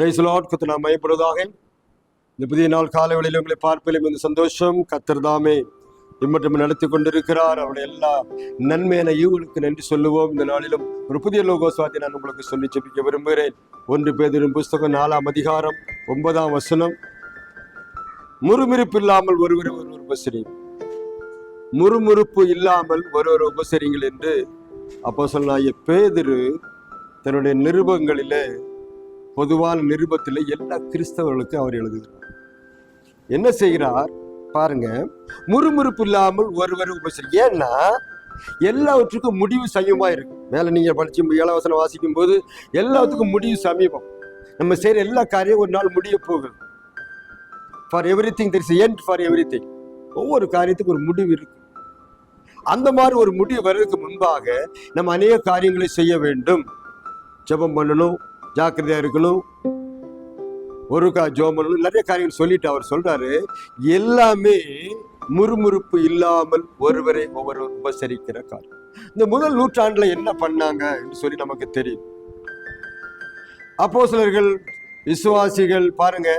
ரைசுலாட் கத்து நாம் மயப்படுவதாக. இந்த புதிய நாள் காலை உங்களை பார்ப்பிலும் இந்த சந்தோஷம். கத்தர்தாமே இம்மட்டும் நடத்தி கொண்டிருக்கிறார். அவருடைய எல்லா நன்மையான ஈவுகளுக்கு நன்றி சொல்லுவோம். இந்த நாளிலும் ஒரு புதிய லோகோஸ்வாதி நான் உங்களுக்கு சொல்லி செப்பிக்க விரும்புகிறேன். ஒன்று பேதிரும் புஸ்தகம் நாலாம் அதிகாரம் ஒன்பதாம் வசனம். முறுமுறுப்பு இல்லாமல் ஒருவரை ஒருவர் உபசரி முறுமுறுப்பு இல்லாமல் ஒருவர் உபசரிங்கள் என்று அப்போ சொன்னாய பேதிரு தன்னுடைய நிருபங்களிலே பொதுவான நிருபத்தில் எல்லா கிறிஸ்தவர்களுக்கும் அவர் எழுதுகிறார். என்ன செய்கிறார்? பாருங்க. முறுமுறுப்பு இல்லாமல் ஒருவர் உபசரி ஏன்னா எல்லாவற்றுக்கும் முடிவு சமீபமாக இருக்கு. மேலே நீங்கள் படிச்சு இளவசனம் வாசிக்கும் போது எல்லாத்துக்கும் முடிவு சமீபம். நம்ம செய்கிற எல்லா காரியம் ஒரு நாள் முடிய போகுது. For everything there end for everything ஒவ்வொரு காரியத்துக்கும் ஒரு முடிவு இருக்கு. அந்த மாதிரி ஒரு முடிவு வர்றதுக்கு முன்பாக நம்ம அநேக காரியங்களை செய்ய வேண்டும். ஜெபம் பண்ணணும். ஜாக்கிரதையா இருக்கணும். ஒரு கா ஜோமனும் நிறைய காரியங்கள் சொல்லிட்டு அவர் சொல்றாரு. எல்லாமே முறுமுறுப்பு இல்லாமல் ஒருவரை ஒவ்வொருவர் உபசரிக்கிற காரியம். இந்த முதல் நூற்றாண்டுல என்ன பண்ணாங்க என்று சொல்லி நமக்கு தெரியும். அப்போஸ்தலர்கள் விசுவாசிகள் பாருங்க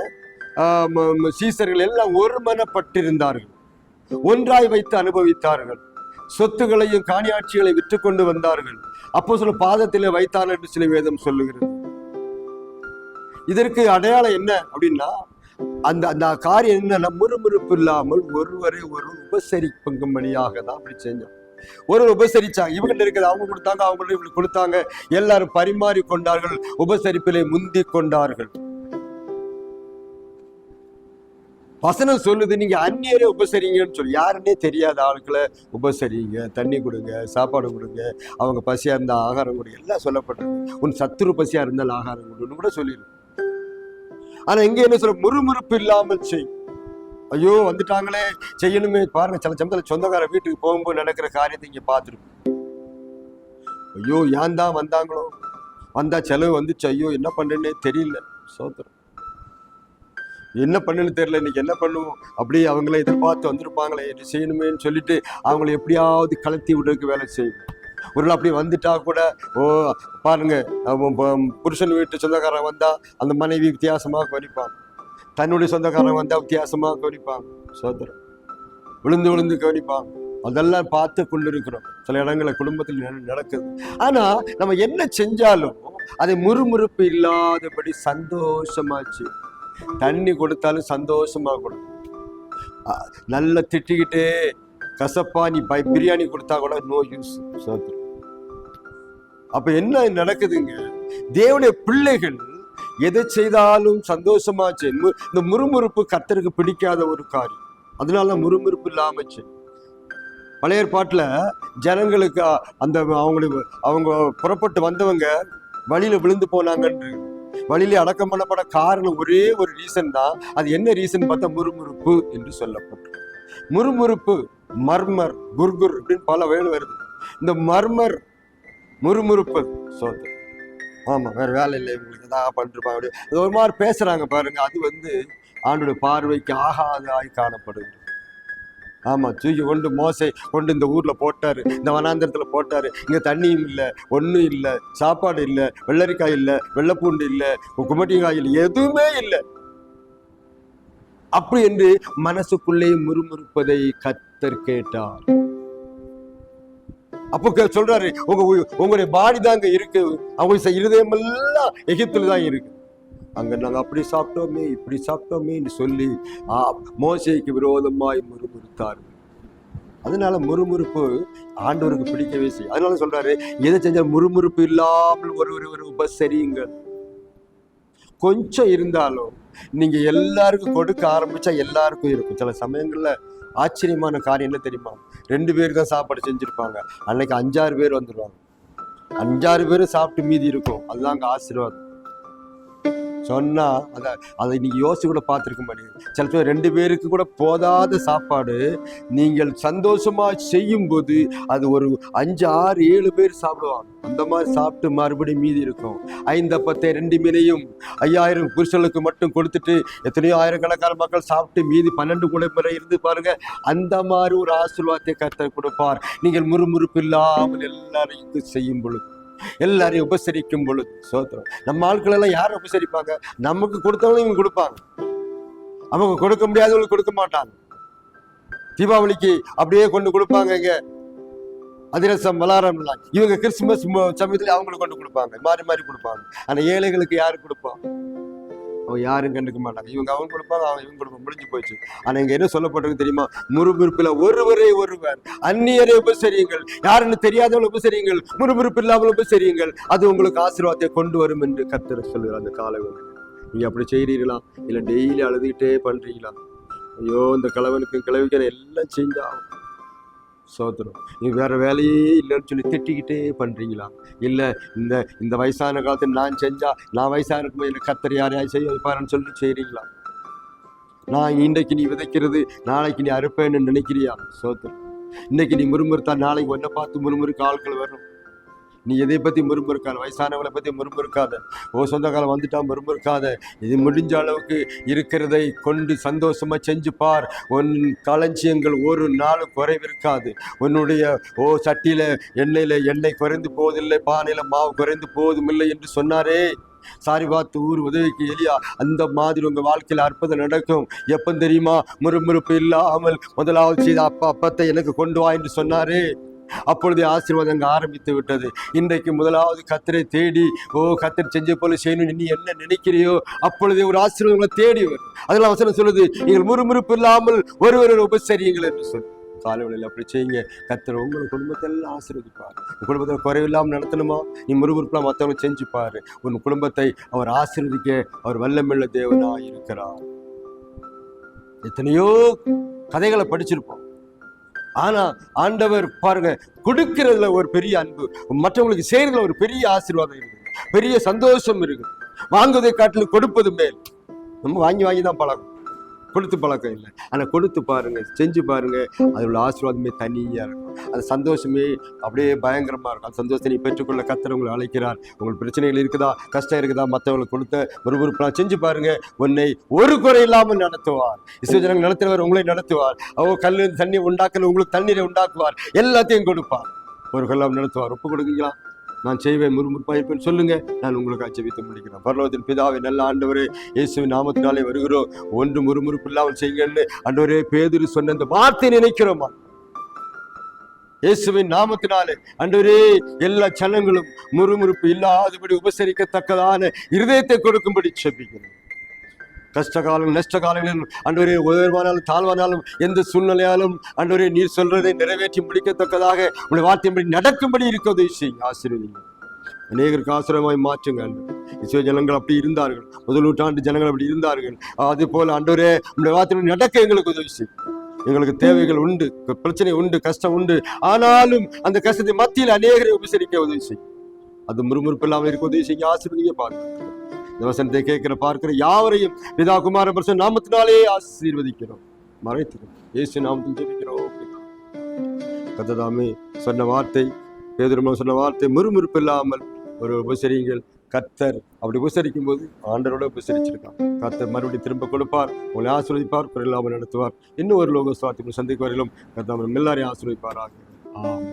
ஆஹ் சீசர்கள் எல்லாம் ஒருமனப்பட்டிருந்தார்கள். ஒன்றாய் வைத்து அனுபவித்தார்கள். சொத்துகளையும் காணியாட்சிகளை விற்று கொண்டு வந்தார்கள். அப்போ சில பாதத்திலே வைத்தார் என்று சில வேதம் சொல்லுகிறது. இதற்கு அடையாளம் என்ன அப்படின்னா அந்த அந்த காரியம் என்னன்னா முறுமுறுப்பு இல்லாமல் ஒருவரை ஒரு உபசரிப்புங்கும்படியாக தான் அப்படி செஞ்சோம். ஒரு உபசரிச்சாங்க. இவங்க இருக்கிறது அவங்க கொடுத்தாங்க அவங்கள்ட்ட இவங்களுக்கு கொடுத்தாங்க. எல்லாரும் பரிமாறி கொண்டார்கள் உபசரிப்பிலே முந்தி கொண்டார்கள். வசனம் சொல்லுது நீங்க அந்நியரே உபசரிங்கன்னு சொல்லி. யாருன்னே தெரியாத ஆட்களை உபசரிங்க தண்ணி கொடுங்க சாப்பாடு கொடுங்க அவங்க பசியா இருந்தா ஆகாரம் கொடுங்க எல்லாம் சொல்லப்பட்டிருக்கு. உன் சத்துரு பசியா இருந்தால் ஆகாரம் கொடுன்னு கூட சொல்லியிருக்கு ஆனா இங்க என்ன சொல்ல முறுமுறுப்பு இல்லாமல் செய். ஐயோ வந்துட்டாங்களே. செய்யணுமே. பாருங்க சில சமயத்துல சொந்தக்கார வீட்டுக்கு போகும்போது நடக்கிற காரியத்தை இங்க பார்த்துருக்கோம் ஐயோ ஏன் தான் வந்தாங்களோ? வந்தா செலவு வந்துச்சு. ஐயோ என்ன பண்ணுன்னே தெரியல. சோத்திரம். என்ன பண்ணுன்னு தெரியல. இன்னைக்கு என்ன பண்ணுவோம்? அப்படியே அவங்கள எதிர்பார்த்து வந்திருப்பாங்களே. என்ன செய்யணுமேன்னு சொல்லிட்டு அவங்கள எப்படியாவது கலத்தி விடுறதுக்கு வேலை செய்யும் ஒரு நாள் அப்படி வந்துட்டா கூட ஓ பாருங்க புருஷன் வீட்டு சொந்தக்காரன் வந்தா அந்த மனைவி வித்தியாசமாக கவனிப்பான். தன்னுடைய சொந்தக்காரன் வந்தா வித்தியாசமாக கவனிப்பான். சோதரம் விழுந்து விழுந்து கவனிப்பான். அதெல்லாம் பார்த்து கொண்டிருக்கிறோம். சில இடங்களில் குடும்பத்தில் நடக்குது. ஆனா நம்ம என்ன செஞ்சாலும் அதை முறுமுறுப்பு இல்லாதபடி சந்தோஷமாச்சு. தண்ணி கொடுத்தாலும் சந்தோஷமா கொடுக்கும் நல்லா திட்டிக்கிட்டே கசப்பா நீ பை பிரியாணி கொடுத்தா கூட நோ யூஸ் சோத்து அப்ப என்ன நடக்குதுங்க? தேவனுடைய பிள்ளைகள் எதை செய்தாலும் சந்தோஷமா செய்யும் இந்த முறுமுறுப்பு கத்தருக்கு பிடிக்காத ஒரு காரியம். அதனால முறுமுறுப்பு இல்லாம பழைய ஏற்பாட்டுல ஜனங்களுக்கு அந்த அவங்களுக்கு அவங்க புறப்பட்டு வந்தவங்க வழியில விழுந்து போனாங்கன்று. வழியில அடக்கம் பண்ணப்பட காரணம் ஒரே ஒரு ரீசன் தான். அது என்ன ரீசன் பார்த்தா முறுமுறுப்பு என்று சொல்லப்பட்டு முறுமுறுப்பு மர்மர் குர்குர் அப்படின்னு பல வேலை வருது இந்த மர்மர் முறுமுறுப்பு. சோத்து ஆமாம் வேறு வேலை இல்லை இவங்களுக்கு தான் பண்ணிருப்பாங்க அப்படி அது ஒரு மாதிரி பேசுகிறாங்க பாருங்க அது வந்து ஆண்டோட பார்வைக்கு ஆகாதாய் காணப்படுது ஆமாம் தூக்கி கொண்டு மோசை கொண்டு இந்த ஊரில் போட்டார் இந்த வனாந்திரத்தில் போட்டார். இங்கே தண்ணியும் இல்லை ஒன்றும் இல்லை சாப்பாடு இல்லை வெள்ளரிக்காய் இல்லை வெள்ளைப்பூண்டு இல்லை குமட்டிக்காய் இல்லை எதுவுமே இல்லை. அப்படி என்று மனசுக்குள்ளே முறுமுறுப்பதை கத்தர் கேட்டார். அப்போ சொல்றாரு உங்க உங்களுடைய பாடி தாங்க இருக்கு. அவங்க இருதயம் எல்லாம் எகிப்துல தான் இருக்கு. அங்க நாங்க அப்படி சாப்பிட்டோமே இப்படி சாப்பிட்டோமேன்னு சொல்லி ஆ, மோசைக்கு விரோதமாய் முறுமுறுத்தார்கள். அதனால முறுமுறுப்பு ஆண்டவருக்கு பிடிக்கவே செய்யும். அதனால சொல்றாரு எதை செஞ்சால் முறுமுறுப்பு இல்லாமல் ஒரு ஒரு ஒரு உபசரியுங்கள் கொஞ்சம் இருந்தாலும் நீங்க எல்லாருக்கும் கொடுக்க ஆரம்பிச்சா எல்லாருக்கும் இருக்கும். சில சமயங்கள்ல ஆச்சரியமான காரியம் என்ன தெரியுமா? ரெண்டு பேர் தான் சாப்பாடு செஞ்சிருப்பாங்க. அன்னைக்கு அஞ்சாறு பேர் வந்துடுவாங்க அஞ்சாறு பேரும் சாப்பிட்டு மீதி இருக்கும். அதுதான் அங்கே ஆசீர்வாதம். சொன்னா அத அதை நீங்கள் யோசிச்சு கூட பார்த்துருக்க மாட்டீங்க. சில பேர் ரெண்டு பேருக்கு கூட போதாத சாப்பாடு நீங்கள் சந்தோஷமா செய்யும் போது அது ஒரு அஞ்சு ஆறு ஏழு பேர் சாப்பிடுவாங்க. அந்த மாதிரி சாப்பிட்டு மறுபடியும் மீதி இருக்கும். ஐந்த பத்தை ரெண்டு மீனையும் ஐயாயிரம் புருஷர்களுக்கு மட்டும் கொடுத்துட்டு எத்தனையோ ஆயிரக்கணக்கான மக்கள் சாப்பிட்டு மீதி பன்னெண்டு குடைமுறை இருந்து பாருங்க. அந்த மாதிரி ஒரு ஆசீர்வாதத்தை கருத்தை கொடுப்பார். நீங்கள் முறுமுறுப்பு இல்லாமல் எல்லாரையும் செய்யும் பொழுது. எல்லாரையும் உபசரிக்கும் பொழுது சோத்திரம். நம்ம ஆட்கள் எல்லாம் யாரை உபசரிப்பாங்க? நமக்கு கொடுத்தவங்களும் இவங்க கொடுப்பாங்க. அவங்க கொடுக்க முடியாதவங்களுக்கு கொடுக்க மாட்டாங்க. தீபாவளிக்கு அப்படியே கொண்டு கொடுப்பாங்க இங்க. அதிரசம் மலாரம் எல்லாம். இவங்க கிறிஸ்துமஸ் சமயத்துல அவங்களுக்கு கொண்டு கொடுப்பாங்க. மாறி மாறி கொடுப்பாங்க. ஆனா ஏழைகளுக்கு யாரு கொடுப்பாங்க அவன் யாரும் கண்டுக்க மாட்டாங்க. இவங்க அவங்க கொடுப்பாங்க அவங்க இவங்க கொடுப்பாங்க முடிஞ்சு போச்சு. ஆனா இங்க என்ன சொல்லப்பட்டிருக்கு தெரியுமா? முறுமுறுப்பில் ஒருவரே ஒருவர் அந்நியரை உபசரியுங்கள். யாருன்னு தெரியாதவங்க உபசரியுங்கள். முறுமுறுப்பு இல்லாமல் உபசரியுங்கள். அது உங்களுக்கு ஆசீர்வாதத்தை கொண்டு வரும் என்று கர்த்தர் சொல்லுகிறார் அந்த காலவெளி நீங்க அப்படி செய்றீங்களா இல்லை டெய்லி அழுதுகிட்டே பண்றீங்களா? ஐயோ இந்த கிழவனுக்கு கிழவிக்கிற எல்லாம் செஞ்சாகும் சோத்திரம். நீ வேற வேலையே இல்லைன்னு சொல்லி திட்டிக்கிட்டே பண்றீங்களா? இல்லை இந்த இந்த வயசான காலத்தில் நான் செஞ்சா நான் வயசான இருக்கும்போது எனக்கு கத்தர் யாரையாவது செய்ய வைப்பாருன்னு சொல்லிட்டு செய்கிறீங்களா நான் இன்றைக்கு நீ விதைக்கிறது நாளைக்கு நீ அறுப்பேன்னு நினைக்கிறியா? சோத்திரம். இன்னைக்கு நீ முறுமுறுத்தா நாளைக்கு ஒன்றை பார்த்து முறுமுறுக்கு ஆட்கள் வரும் நீ எதை பற்றி முறுமுறுக்காத? வயசானவங்களை பற்றி முறுமுறுக்காத. ஓ சொந்தக்காலம் வந்துட்டா முறுமுறுக்காத. இது முடிஞ்ச அளவுக்கு இருக்கிறதை கொண்டு சந்தோஷமாக செஞ்சு பார். உன் களஞ்சியங்கள் ஒரு நாள் குறைவிருக்காது. உன்னுடைய ஓ சட்டியில் எண்ணெயில் எண்ணெய் குறைந்து போவதில்லை பானையில் மாவு குறைந்து போவதுமில்லை என்று சொன்னாரே. சாரி பார்த்து ஊர் உதவிக்கு எலியா அந்த மாதிரி உங்கள் வாழ்க்கையில் அற்புதம் நடக்கும். எப்போ தெரியுமா? முறுமுறுப்பு இல்லாமல் முதலாவது செய்த அப்பா அப்பத்தை எனக்கு கொண்டு வா என்று சொன்னாரே. அப்பொழுதே ஆசீர்வாதம் ஆரம்பித்து விட்டது. இன்றைக்கு முதலாவது கத்தரை தேடி ஓ கத்தர் செஞ்ச போல செய்யணும் நீ என்ன நினைக்கிறியோ அப்பொழுதே ஒரு ஆசீர்வாதம் உங்களை தேடி வரும். அதெல்லாம் வசனம் சொல்லுது நீங்கள் முறுமுறுப்பு இல்லாமல் ஒருவர் உபசரியுங்கள் என்று சொல்லி. காலவெளியில் அப்படி செய்யுங்க. கத்தர் உங்கள் குடும்பத்தை எல்லாம் ஆசீர்வதிப்பார். உன் குடும்பத்தை குறைவில்லாமல் நடத்தணுமா? நீ முறுமுறுப்பெல்லாம் மற்றவங்க செஞ்சு பாரு. உன் குடும்பத்தை அவர் ஆசீர்வதிக்க அவர் வல்லமில்ல தேவனாக இருக்கிறார் எத்தனையோ கதைகளை படிச்சிருப்போம். ஆனா ஆண்டவர் பாருங்க கொடுக்கறதுல ஒரு பெரிய அன்பு. மற்றவங்களுக்கு செய்யறதுல ஒரு பெரிய ஆசீர்வாதம் இருக்குது. பெரிய சந்தோஷம் இருக்குது. வாங்குவதை காட்டிலும் கொடுப்பது மேல். நம்ம வாங்கி வாங்கி தான் பழகும் கொடுத்து பழக்கம் இல்லை. ஆனால் கொடுத்து பாருங்கள் செஞ்சு பாருங்கள் அதோட ஆசீர்வாதமே தனியாக இருக்கும். அந்த சந்தோஷமே அப்படியே பயங்கரமாக இருக்கும். அந்த சந்தோஷத்தை நீ பெற்றுக்கொள்ள கத்தர் உங்களை அழைக்கிறார். உங்களுக்கு பிரச்சனைகள் இருக்குதா? கஷ்டம் இருக்குதா? மற்றவங்களுக்கு கொடுத்த ஒரு உறுப்பெல்லாம் செஞ்சு பாருங்கள் உன்னை ஒரு குறை இல்லாமல் நடத்துவார். இஸ்வஜனங்கள் நடத்துறவர் உங்களை நடத்துவார். அவ கல்லு தண்ணி உண்டாக்குற உங்களுக்கு தண்ணீரை உண்டாக்குவார். எல்லாத்தையும் கொடுப்பார். ஒரு கொல்லாம் நடத்துவார். ஒப்பு கொடுக்குங்களா நான் செய்வேன் முறுமுறுப்பா இருப்பேன். சொல்லுங்க நான் உங்களுக்கு அச்சவித்து முடிக்கிறேன். பரலோகத்தின் பிதாவை நல்ல ஆண்டவரே இயேசுவின் நாமத்தினாலே வருகிறோம். ஒன்று முறுமுறுப்பு இல்லாமல் செய்யுங்கன்னு ஆண்டவரே பேதுரு சொன்ன அந்த வார்த்தை நினைக்கிறோமா? இயேசுவின் நாமத்தினாலே அன்றவரே எல்லா சனங்களும் முறுமுறுப்பு இல்லாதபடி உபசரிக்கத்தக்கதான இருதயத்தை கொடுக்கும்படி செபிக்கிறேன். கஷ்ட காலம் நஷ்ட காலங்களிலும் அன்றுவரே உயர்வானாலும் தாழ்வானாலும் எந்த சூழ்நிலையாலும் அன்றுவரே நீர் சொல்றதை நிறைவேற்றி முடிக்கத்தக்கதாக உங்களுடைய வார்த்தையின்படி நடக்கும்படி இருக்கிறது. செய்ய ஆசீர்வதிங்க அநேகருக்கு ஆசிரியமாய் மாற்றுங்க இஸ்ரோ ஜனங்கள் அப்படி இருந்தார்கள். முதல் நூற்றாண்டு ஜனங்கள் அப்படி இருந்தார்கள். அது போல அன்றவரே உங்களுடைய வார்த்தையின்படி நடக்க எங்களுக்கு உதவி செய்யும் எங்களுக்கு தேவைகள் உண்டு பிரச்சனை உண்டு கஷ்டம் உண்டு. ஆனாலும் அந்த கஷ்டத்தை மத்தியில் அநேகரை உபசரிக்க உதவி செய்யும் அது முறுமுறுப்பு இல்லாமல் இருக்க உதவி செய்ய ஆசிரியர் பாருங்க இந்த வசனத்தை கேட்கிற பார்க்கிற யாவரையும் பிதா குமார பிரசன் நாமத்தினாலே ஆசீர்வதிக்கிறோம். மறைக்கிறோம் இயேசு நாமத்தில் ஜெபிக்கிறோம் கத்ததாமே சொன்ன வார்த்தை பேதுருமா சொன்ன வார்த்தை முறுமுறுப்பு இல்லாமல் ஒரு உபசரிங்கள் கத்தர் அப்படி உபசரிக்கும் போது ஆண்டரோட உபசரிச்சிருக்கான் கத்தர் மறுபடியும் திரும்ப கொடுப்பார் உங்களை ஆசீர்வதிப்பார் குறையில்லாமல் நடத்துவார். இன்னும் ஒரு லோக சுவார்த்தை சந்திக்கு வரையிலும் கத்தாமல் எல்லாரையும் ஆசீர்வதிப்பாராக. ஆமென்.